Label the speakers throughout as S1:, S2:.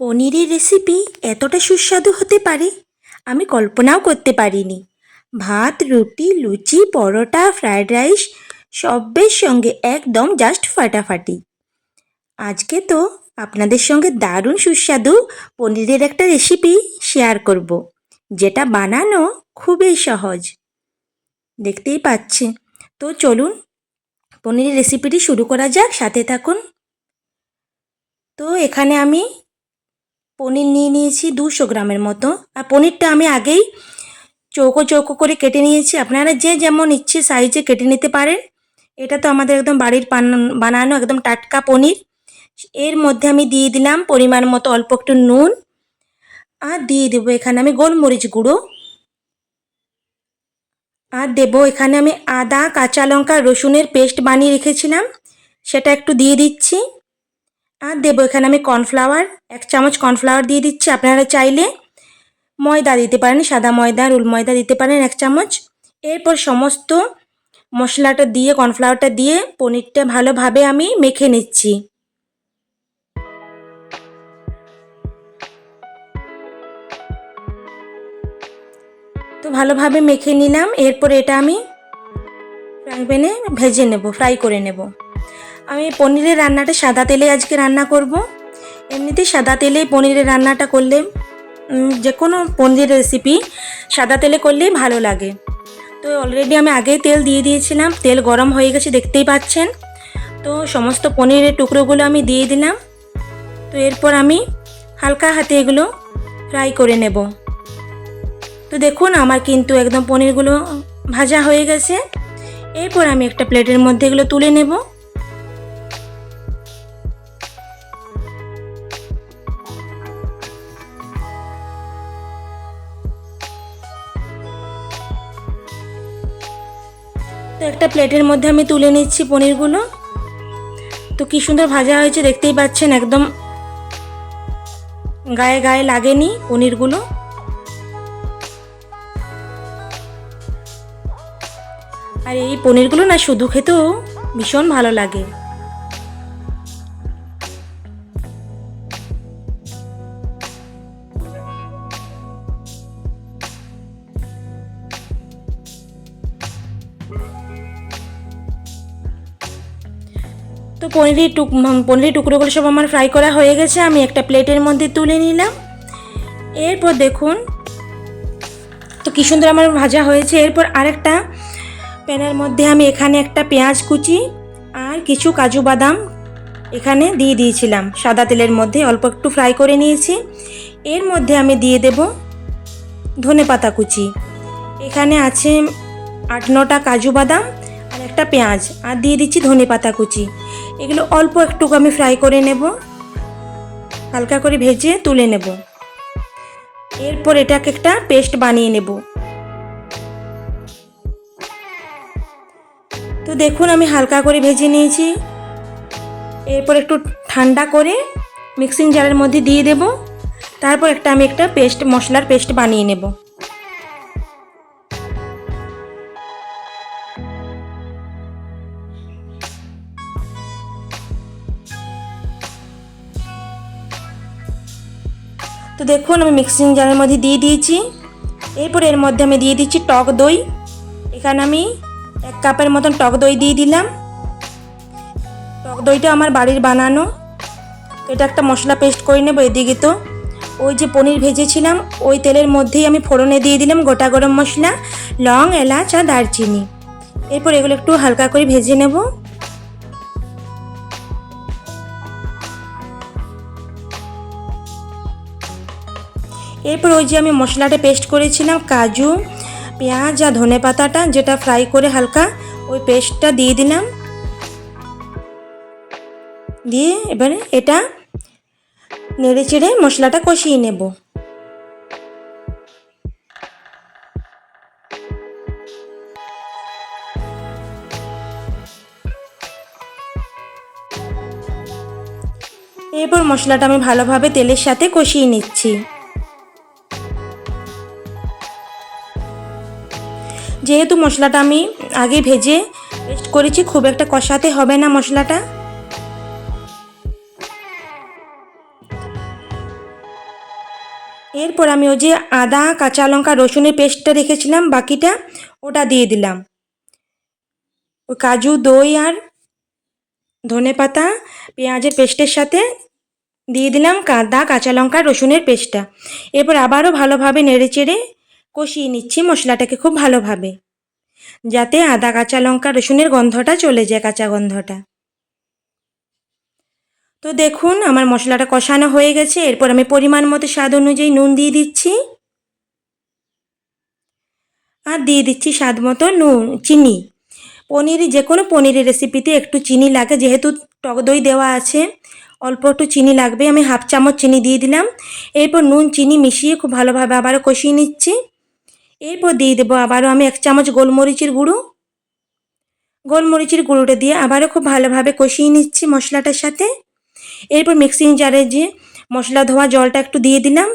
S1: পনিরের রেসিপি এতটা সুস্বাদু হতে পারে? আমি কল্পনাও করতে পারিনি। ভাত, রুটি, লুচি, পরোটা ফ্রায়েড রাইস সবের সঙ্গে একদম জাস্ট ফাটাফাটি। আজকে তো আপনাদের সঙ্গে দারুণ সুস্বাদু পনিরের একটা রেসিপি শেয়ার করব, যেটা বানানো খুবই সহজ। দেখতেই পাচ্ছেন। তো চলুন, পনিরের রেসিপিটি শুরু করা যাক, সাথে থাকুন। তো এখানে আমি পনির নিয়ে নিয়েছি দুশো গ্রামের মতো। আর পনিরটা আমি আগেই চৌকো চৌকো করে কেটে নিয়েছি। আপনারা যে যেমন ইচ্ছে সাইজে কেটে নিতে পারেন। এটা তো আমাদের একদম বাড়ির বানানো একদম টাটকা পনির। এর মধ্যে আমি দিয়ে দিলাম পরিমাণ মতো অল্প একটু নুন। আর দিয়ে দেবো এখানে আমি গোলমরিচ গুঁড়ো। আর দেবো এখানে আমি আদা, কাঁচা লঙ্কা, রসুনের পেস্ট বানিয়ে রেখেছিলাম। সেটা একটু দিয়ে দিচ্ছি। আর দেবো এখানে আমি কর্নফ্লাওয়ার এক চামচ কর্নফ্লাওয়ার দিয়ে দিচ্ছি। আপনারা চাইলে ময়দা দিতে পারেন, সাদা ময়দা রুল ময়দা দিতে পারেন এক চামচ। এরপর সমস্ত মশলাটা দিয়ে কর্নফ্লাওয়ারটা দিয়ে পনিরটা ভালোভাবে আমি মেখে নিচ্ছি। তো ভালোভাবে মেখে নিলাম। এরপর এটা আমি ফ্রাই প্যানে ভেজে নেব ফ্রাই করে নেব। আমি পনিরের রান্নাটা সাদা তেলে আজকে রান্না করব। এমনিতে সাদা তেলে পনিরের রান্নাটা করলে যে কোনো পনিরের রেসিপি সাদা তেলে করলেই ভালো লাগে। তো অলরেডি আমি আগেই তেল দিয়ে দিয়েছিলাম, তেল গরম হয়ে গেছে দেখতেই পাচ্ছেন। তো সমস্ত পনিরের টুকরোগুলো আমি দিয়ে দিলাম। তো এরপর আমি হালকা হাতে এগুলো ফ্রাই করে নেব। তো দেখুন আমার কিন্তু একদম পনিরগুলো ভাজা হয়ে গেছে। এরপর আমি একটা প্লেটের মধ্যে এগুলো তুলে নেব। একটা প্লেটের মধ্যে আমি তুলে নিচ্ছি পনিরগুলো। তো কী সুন্দর ভাজা হয়েছে দেখতেই পাচ্ছেন একদম। গায়ে গায়ে লাগেনি পনিরগুলো। আর এই পনিরগুলো না শুধু খেতেও ভীষণ ভালো লাগে। তো পনিরের টুক পনিরের টুকরোগুলো সব আমার ফ্রাই করা হয়ে গেছে। আমি একটা প্লেটের মধ্যে তুলে নিলাম। এরপর দেখুন, তো কী সুন্দর আমার ভাজা হয়েছে। এরপর আরেকটা প্যানের মধ্যে আমি এখানে একটা পেঁয়াজ কুচি আর কিছু কাজু বাদাম এখানে দিয়ে দিয়েছিলাম। সাদা তেলের মধ্যে অল্প একটু ফ্রাই করে নিয়েছি। এর মধ্যে আমি দিয়ে দেব ধনে পাতা কুচি। এখানে আছে আট নটা কাজু বাদাম। একটা পেঁয়াজ আর দিয়ে দিচ্ছি ধনে পাতা কুচি। এগুলো অল্প একটু আমি ফ্রাই করে নেব। হালকা করে ভেজে তুলে নেব। এরপর এটাকে একটা পেস্ট বানিয়ে নেব। তো দেখুন আমি হালকা করে ভেজে নিয়েছি। এরপর একটু ঠান্ডা করে মিক্সিং জারের মধ্যে দিয়ে দেব। তারপর একটা আমি একটা পেস্ট, মশলার পেস্ট বানিয়ে নেব। তো দেখুন, আমি মিক্সিং জারের মধ্যে দিয়ে দিয়েছি। এরপর এর মধ্যে আমি দিয়ে দিচ্ছি টক দই। এখানে আমি এক কাপের মতন টক দই দিয়ে দিলাম। টক দইটা আমার বাড়ির বানানো। এটা একটা মশলা পেস্ট করে নেব এদিকে তো। ওই যে পনির ভেজেছিলাম, ওই তেলের মধ্যেই আমি ফোড়নে দিয়ে দিলাম গোটা গরম মশলা, লং, এলাচ আর দারচিনি। এরপর এগুলো একটু হালকা করে ভেজে নেব। এরপর ওই যে আমি মশলাটা পেস্ট করেছিলাম, কাজু, পেঁয়াজ আর ধনে পাতাটা, যেটা ফ্রাই করে হালকা ওই পেস্টটা দিয়ে দিলাম। দিয়ে এবারে এটা নেড়ে চেড়ে মশলাটা কষিয়ে নেব। এরপর মশলাটা আমি ভালোভাবে তেলের সাথে কষিয়ে নিচ্ছি। যেহেতু মশলাটা আমি আগে ভেজে পেস্ট করেছি, খুব একটা কষাতে হবে না মশলাটা। এরপর আমি ওই যে আদা, কাঁচা লঙ্কা, রসুনের পেস্টটা রেখেছিলাম, বাকিটা ওটা দিয়ে দিলাম। ওই কাজু, দই আর ধনে পাতা, পেঁয়াজের পেস্টের সাথে দিয়ে দিলাম আদা কাঁচা লঙ্কা, রসুনের পেস্টটা এরপর আবারও ভালোভাবে নেড়ে চেড়ে কষিয়ে নিচ্ছি মশলাটাকে খুব ভালোভাবে, যাতে আদা, কাঁচা লঙ্কা, রসুনের গন্ধটা চলে যায় কাঁচা গন্ধটা। তো দেখুন, আমার মশলাটা কষানো হয়ে গেছে। এরপর আমি পরিমাণ মতো স্বাদ অনুযায়ী নুন দিয়ে দিচ্ছি। আর দিয়ে দিচ্ছি স্বাদ মতো নুন, চিনি। পনির, যে কোনো পনিরের রেসিপিতে একটু চিনি লাগে, যেহেতু টক দই দেওয়া আছে, অল্প একটু চিনি লাগবে। আমি হাফ চামচ চিনি দিয়ে দিলাম। এরপর নুন, চিনি মিশিয়ে খুব ভালোভাবে আবারও কষিয়ে নিচ্ছি। এরপর দিয়ে দেবো আবারও আমি এক চামচ গোলমরিচের গুঁড়ো। গোলমরিচের গুঁড়োটা দিয়ে আবারও খুব ভালোভাবে কষিয়ে নিচ্ছি মশলাটার সাথে। এরপর মিক্সিং জারে যে মশলা ধোয়া জলটা একটু দিয়ে দিলাম।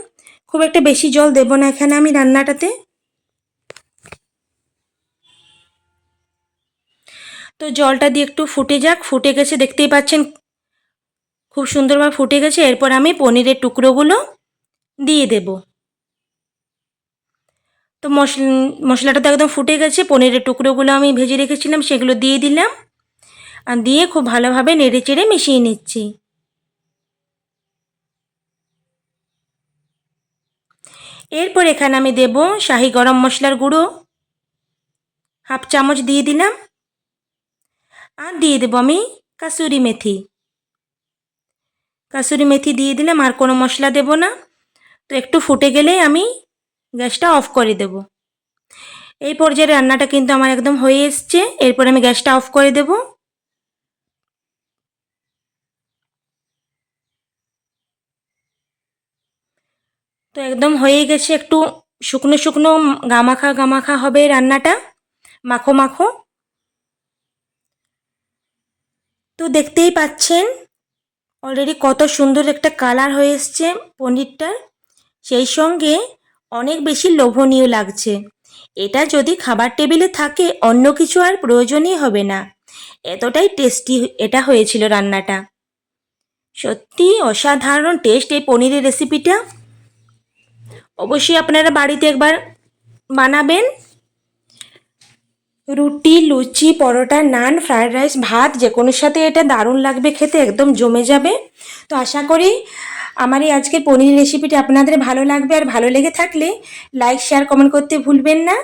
S1: খুব একটা বেশি জল দেবো না এখানে আমি রান্নাটাতে। তো জলটা দিয়ে একটু ফুটে যাক, ফুটে গেছে দেখতেই পাচ্ছেন। খুব সুন্দরভাবে ফুটে গেছে। এরপর আমি পনিরের টুকরোগুলো দিয়ে দেব। তো মশলা, মশলাটা তো একদম ফুটে গেছে, পনিরের টুকরোগুলো আমি ভেজে রেখেছিলাম, সেগুলো দিয়ে দিলাম। আর দিয়ে খুব ভালোভাবে নেড়ে চেড়ে মিশিয়ে নিচ্ছি। এরপর এখানে আমি দেব শাহি গরম মশলার গুঁড়ো। হাফ চামচ দিয়ে দিলাম। আর দিয়ে দেবো আমি কাসুরি মেথি। কাসুরি মেথি দিয়ে দিলাম, আর কোনো মশলা দেব না। তো একটু ফুটে গেলেই আমি গ্যাসটা অফ করে দেব। এই পর্যায়ে রান্নাটা কিন্তু আমার একদম হয়ে এসছে। এরপর আমি গ্যাসটা অফ করে দেব। তো একদম হয়ে গেছে একটু শুকনো শুকনো গামাখা গামাখা হবে রান্নাটা। মাখো মাখো। তো দেখতেই পাচ্ছেন অলরেডি কত সুন্দর একটা কালার হয়ে এসছে পনিরটার। সেই সঙ্গে অনেক বেশি লোভনীয় লাগছে। এটা যদি খাবার টেবিলে থাকে, অন্য কিছু আর প্রয়োজনই হবে না। এতটাই টেস্টি এটা হয়েছিল রান্নাটা। সত্যি অসাধারণ টেস্ট এই পনিরের রেসিপিটা অবশ্যই আপনারা বাড়িতে একবার বানাবেন। রুটি, লুচি, পরোটা, নান ফ্রায়েড রাইস ভাত যে কোনোর সাথে এটা দারুণ লাগবে খেতে, একদম জমে যাবে। তো আশা করি আমার এই আজকের পনির রেসিপিটি আপনাদের ভালো লাগবে আর ভালো লেগে থাকলে লাইক শেয়ার কমেন্ট করতে ভুলবেন না।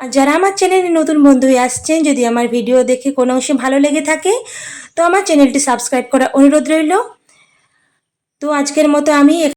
S1: আর যারা আমার চ্যানেলে নতুন বন্ধু হয়ে আসছেন, যদি আমার ভিডিও দেখে কোনো অংশে ভালো লেগে থাকে, তো আমার চ্যানেলটি সাবস্ক্রাইব করা অনুরোধ রইল। তো আজকের মতো আমি